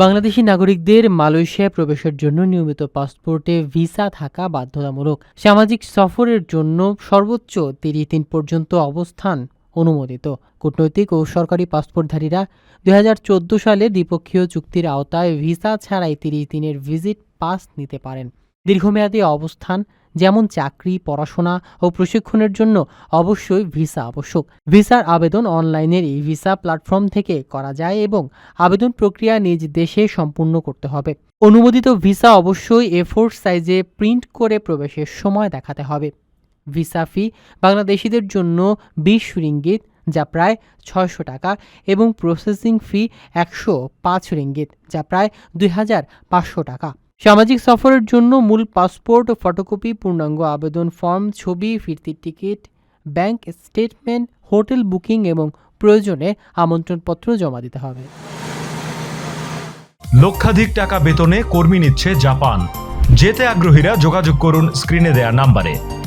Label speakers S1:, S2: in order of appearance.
S1: বাংলাদেশি নাগরিকদের মালয়েশিয়ায় প্রবেশের জন্য নিয়মিত পাসপোর্টে ভিসা থাকা বাধ্যতামূলক। সামাজিক সফরের জন্য সর্বোচ্চ তিরিশ দিন পর্যন্ত অবস্থান অনুমোদিত। কূটনৈতিক ও সরকারি পাসপোর্টধারীরা দুই হাজার চোদ্দ সালে দ্বিপক্ষীয় চুক্তির আওতায় ভিসা ছাড়াই তিরিশ দিনের ভিজিট পাস নিতে পারেন। দীর্ঘমেয়াদী অবস্থান যেমন চাকরি, পড়াশোনা ও প্রশিক্ষণের জন্য অবশ্যই ভিসা আবশ্যক। ভিসার আবেদন অনলাইনের এই ভিসা প্ল্যাটফর্ম থেকে করা যায় এবং আবেদন প্রক্রিয়া নিজ দেশে সম্পূর্ণ করতে হবে। অনুমোদিত ভিসা অবশ্যই এ ফোর সাইজে প্রিন্ট করে প্রবেশের সময় দেখাতে হবে। ভিসা ফি বাংলাদেশিদের জন্য বিশ রিঙ্গিত, যা প্রায় ছয়শো টাকা, এবং প্রসেসিং ফি একশো পাঁচ রিঙ্গিত, যা প্রায় দুই হাজার পাঁচশো টাকা। সামাজিক সফরের জন্য মূল পাসপোর্ট ও ফটোকপি, পূর্ণাঙ্গ আবেদন ফর্ম, ছবি ফিরতির ticket, bank statement, hotel booking এবং প্রয়োজনে আমন্ত্রণপত্র জমা দিতে হবে।
S2: লক্ষাধিক টাকা বেতনে কর্মী নিচ্ছে জাপান। যেতে আগ্রহীরা যোগাযোগ করুন স্ক্রিনে দেয়া নাম্বারে।